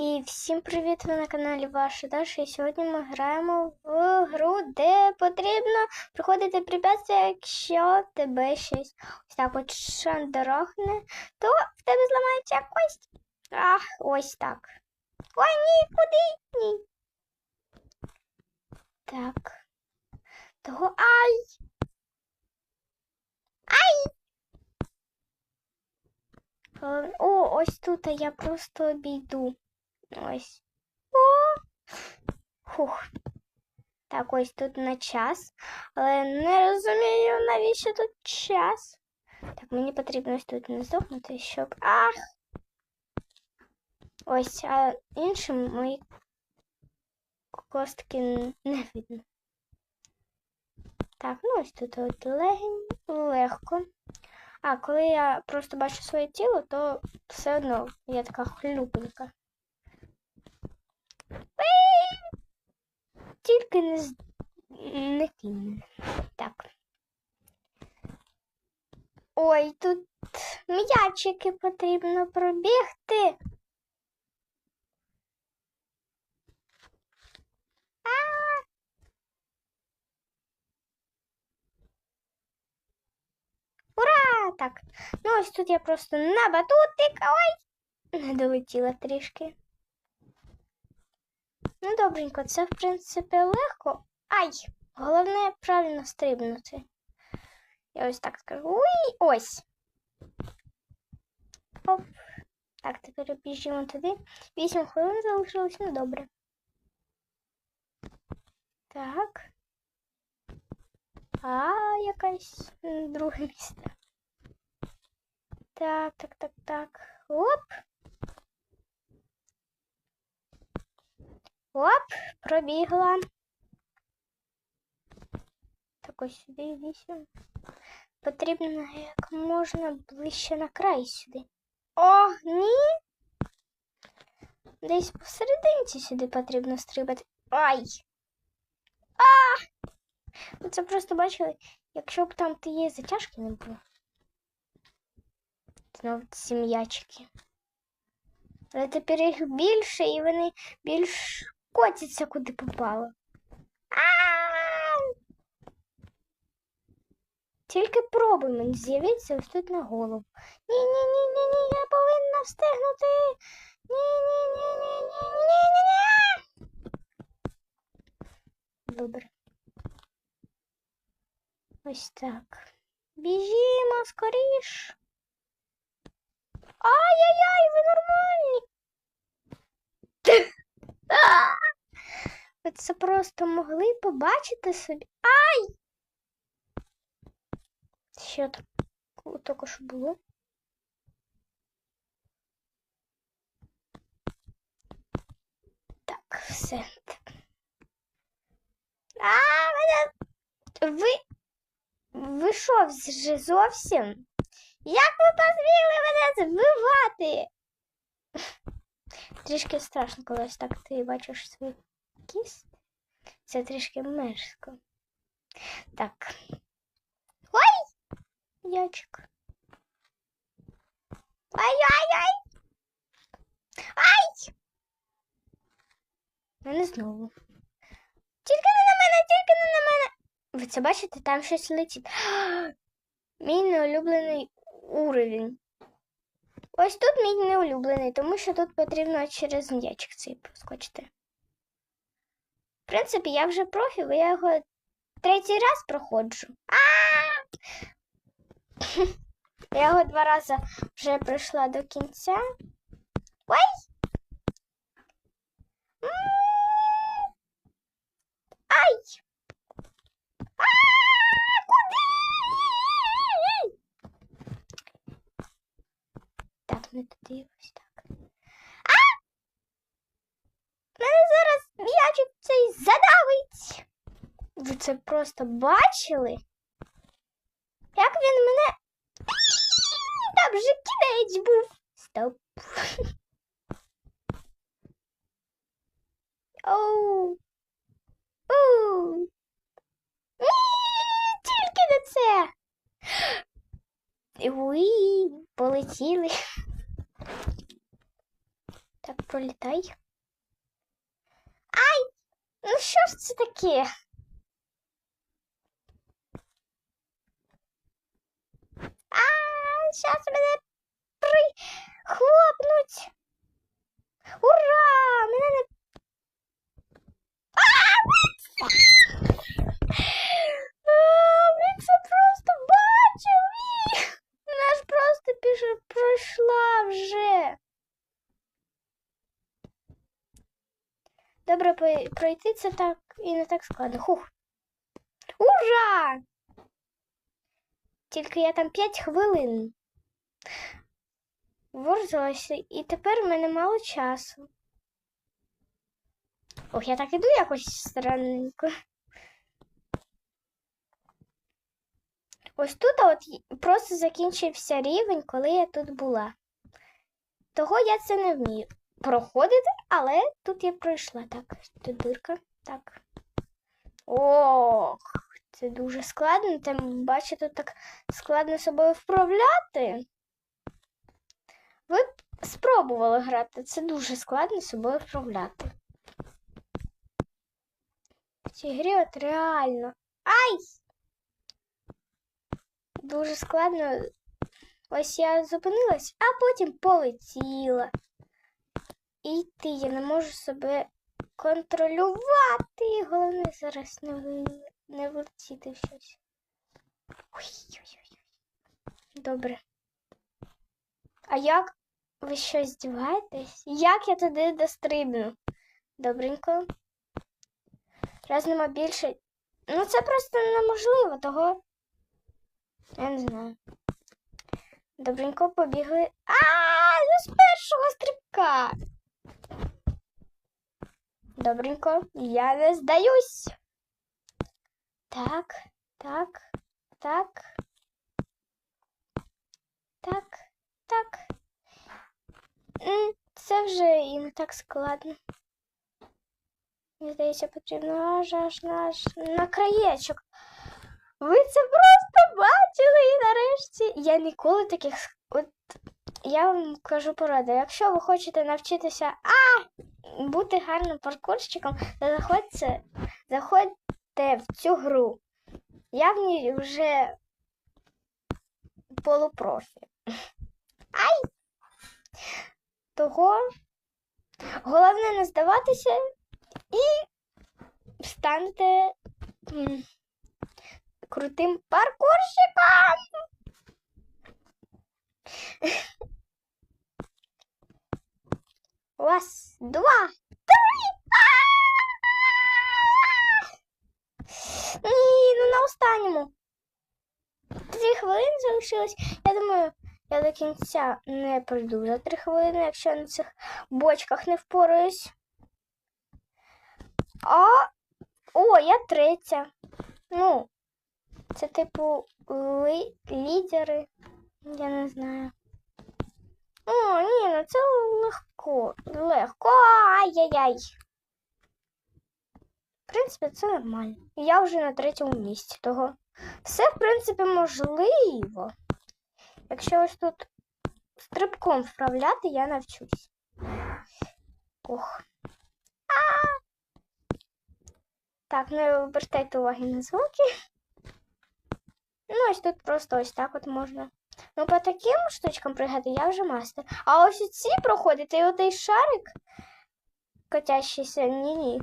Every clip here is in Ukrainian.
І всім привіт! Ви на каналі Ваша Даша. І сьогодні ми граємо в гру, де потрібно проходити препятствия, якщо тебе щось ось так от шандарахне, то в тебе зламається кость. Ах, ось так. Ой, ні, куди? Ні. Так. Того ай! Е, О, ось тут я просто обійду. Ось. О! Фух. Так, ось тут на час. Але не розумію, навіщо тут час. Так, мені потрібно ось тут не здохнути, щоб. Ах! Ось, а іншим мої костки не видно. Так, ну ось тут от легко. А коли я просто бачу своє тіло, то все одно я така хлюпенька. Тільки не з... не кінь. Так. Ой, тут м'ячики потрібно пробігти. Ура! Так. Ну, ось тут я просто на батутик. Ой! Не долетіла трішки. Ну, добренько, це, в принципі, легко. Ай! Головне правильно стрибнути. Я ось так скажу. Уй! Ось. Оп. Так, тепер біжимо туди. Вісім хвилин залишилось, ну добре. Так. А, якась друге місце. Так, так, так, так. Оп. Оп, пробігла. Так ось сюди вісім. Потрібно як можна ближче на край сюди. О, ні. Десь посерединці сюди потрібно стрибати. Ай! А! Ви це просто бачили, якщо б там тієї затяжки не було. Знову ці. Але тепер їх більше і вони більш котяться куди попало. Тільки пробуй мені з'явитися ось тут на голову. Ні, ні, ні, ні, ні, я повинна встигнути. Ні, ні, ні, ні, ні, ні, ні, ні. Добре. Ось так. Біжімо скоріш. Ай-яй-яй, ви нормальні. А! Ви це просто могли побачити собі. Ай! Що так тільки що було? Так, все. А, мене... Ви... Ви вже зовсім? Як ви посміли мене збивати? Трішки страшно, коли ось так ти бачиш свій кіст. Це трішки мерзко. Так. Ой! Ячик. Ай-ай-ай! Ай! Мене знову. Тільки не на мене, тільки не на мене. Ви це бачите, там щось летить. Мій неулюблений уровень. Ось тут мій неулюблений, тому що тут потрібно через м'ячик цей проскочити. В принципі, я вже профі, бо я його третій раз проходжу. А! Я його два рази вже пройшла до кінця. Ой! Ай! А! Куди? Так, не туди ось так. А! Мене зараз м'ячик цей задавить. Ви це просто бачили? Як він мене. Там же кінець був. Стоп. Оу. Оу. Тільки не це. Уї, полетіли. Так, пролітай. Ай! Ну що ж це таке? зараз мене прихлопнуть. Ура! Мене не. А, А, Він це просто бачив. Ні. Вона ж просто піше пройшла вже. Добре, по- пройти це так і не так складно. Хух. Ура! Тільки я там 5 хвилин. Ворзалася, і тепер в мене мало часу. Ох, я так іду якось странненько. Ось тут от просто закінчився рівень, коли я тут була. Того я це не вмію проходити, але тут я пройшла. Так, тут дирка. Так. Ох, це дуже складно. Там, бачите, тут так складно собою вправляти. Ви б спробували грати. Це дуже складно собою вправляти. В цій грі от реально. Ай! Дуже складно. Ось я зупинилась, а потім полетіла. І йти я не можу себе контролювати. Головне зараз не, ви... не влетіти в щось. Ой-ой-ой. Добре. А як ви що здіваєтесь? Як я туди дострибну? Добренько. Раз нема більше. Ну це просто неможливо, того. Я не знаю. Добренько побігли. А, ну з першого стрибка. Добренько, я не здаюсь. Так, так, так. Так, так. Це вже і не так складно. Мені здається, потрібно аж аж аж на краєчок. Ви це просто бачили і нарешті. Я ніколи таких. От я вам кажу пораду. Якщо ви хочете навчитися а, бути гарним паркурщиком, то заходьте, заходьте в цю гру. Я в ній вже полупрофі. Ай! Того головне не здаватися і станете крутим паркурщиком. Раз, два, три. Ні, ну на останньому. Три хвилини залишилось. Я думаю, я до кінця не пройду за три хвилини, якщо на цих бочках не впораюсь. А о, я третя. Ну, це типу ли... лідери. Я не знаю. О, ні, ну це легко. Легко. Ай-яй-яй. В принципі, це нормально. Я вже на третьому місці того. Все, в принципі, можливо. Якщо ось тут стрибком вправляти, я навчусь. Ох. А! Так, не обертайте уваги на звуки. Ну, ось тут просто ось так от можна. Ну, по таким штучкам пригати я вже мастер. А ось ці проходити, і отей шарик котящийся, ні-ні.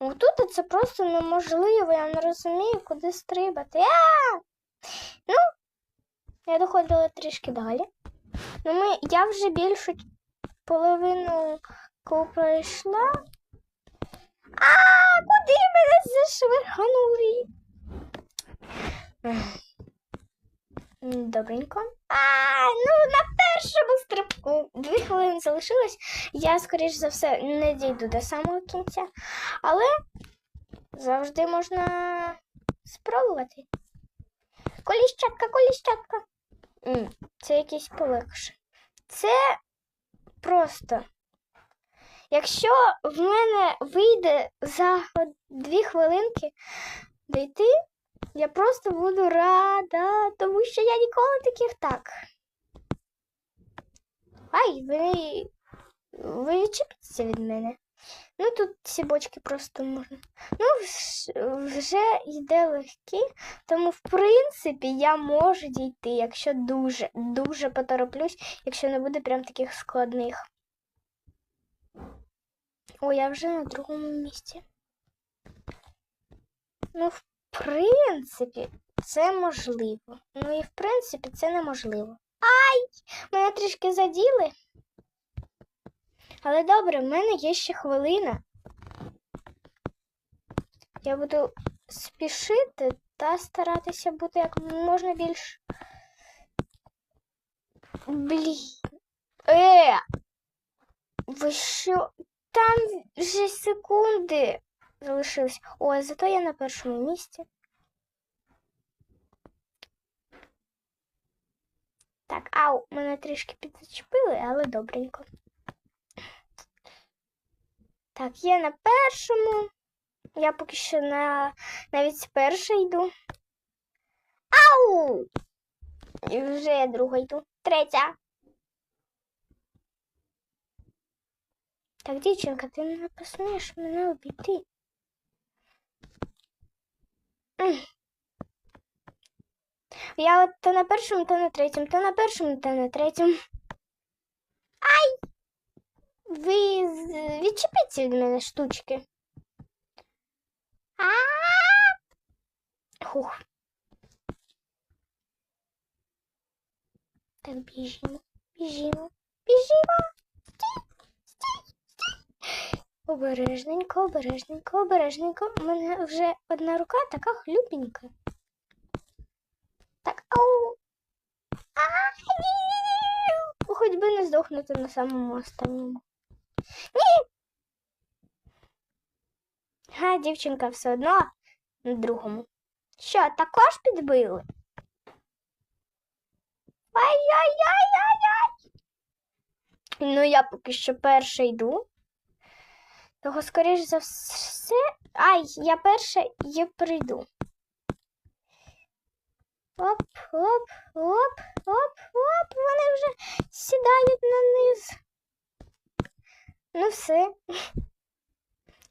Ну, Тут це просто неможливо, я не розумію, куди стрибати. А! Ну, я доходила трішки далі. Ну, ми, я вже більшу половину пройшла. А, куди мене зашвирганули? Добренько. А, ну на першому стрибку дві хвилини залишилось. Я, скоріш за все, не дійду до самого кінця, але завжди можна спробувати. Коліщатка, коліщатка. Це якийсь полегше. Це просто. Якщо в мене вийде за дві хвилинки дійти, я просто буду рада, тому що я ніколи таких так. Ай, вони Ви відчепіться від мене. Ну тут ці бочки просто можна. Ну, вже йде легкі, тому в принципі я можу дійти, якщо дуже, дуже потороплюсь, якщо не буде прям таких складних. О, я вже на другому місці. Ну, в принципі, це можливо. Ну і в принципі, це неможливо. Ай! Мене трішки заділи. Але добре, в мене є ще хвилина. Я буду спішити та старатися бути як можна більш. Блін. Е! Ви що? Там вже секунди залишились. Ой, зато я на першому місці. Так, ау, мене трішки підзачепили, але добренько. Так, я на першому. Я поки що на навіть сперша йду. Ау! І вже я друга йду. Третя. Так, дівчинка, ти не посмієш мене обійти. Я от то на першому, то на третьому, то на першому, то на третьому. Ай! Відчепіться від мене штучки. Хух. Так, біжимо, біжимо, біжимо. Стій, стій, стій. Обережненько, обережненько, обережненько. У мене вже одна рука така хлюпенька. Так, ау. А, ні. Хоч би не здохнути на самому останньому. Ні. Га, дівчинка все одно на другому. Що, також підбили? Ай-яй-яй-яй-яй. Ну, я поки що перша йду. Того, скоріш за все. Ай, я перша і прийду. Оп, оп, оп, оп, оп. Вони вже сідають на низ. Ну все.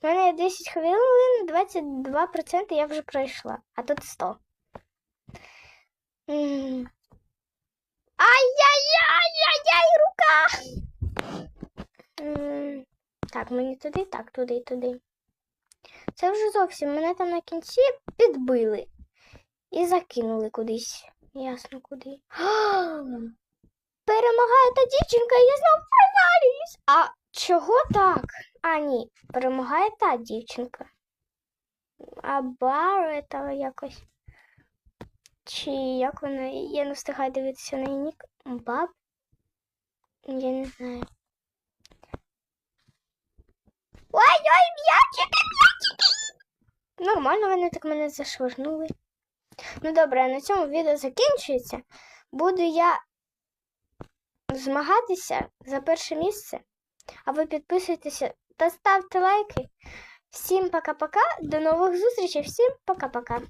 У мене 10 хвилин, 22% я вже пройшла, а тут 100. Ай-яй-яй-яй-яй, рука! Так, мені туди, так, туди, туди. Це вже зовсім мене там на кінці підбили і закинули кудись. Ясно куди. Перемагає та дівчинка, я знов провалююсь. А чого так? А, ні, перемагає та дівчинка. А бар це якось. Чи як вона? Я не встигаю дивитися на її нік. Баб? Я не знаю. Ой-ой, м'ячики, м'ячики! Нормально вони так мене зашвирнули. Ну добре, на цьому відео закінчується. Буду я змагатися за перше місце. А ви підписуйтеся та ставте лайки. Всім пока-пока. До нових зустрічей. Всім пока-пока.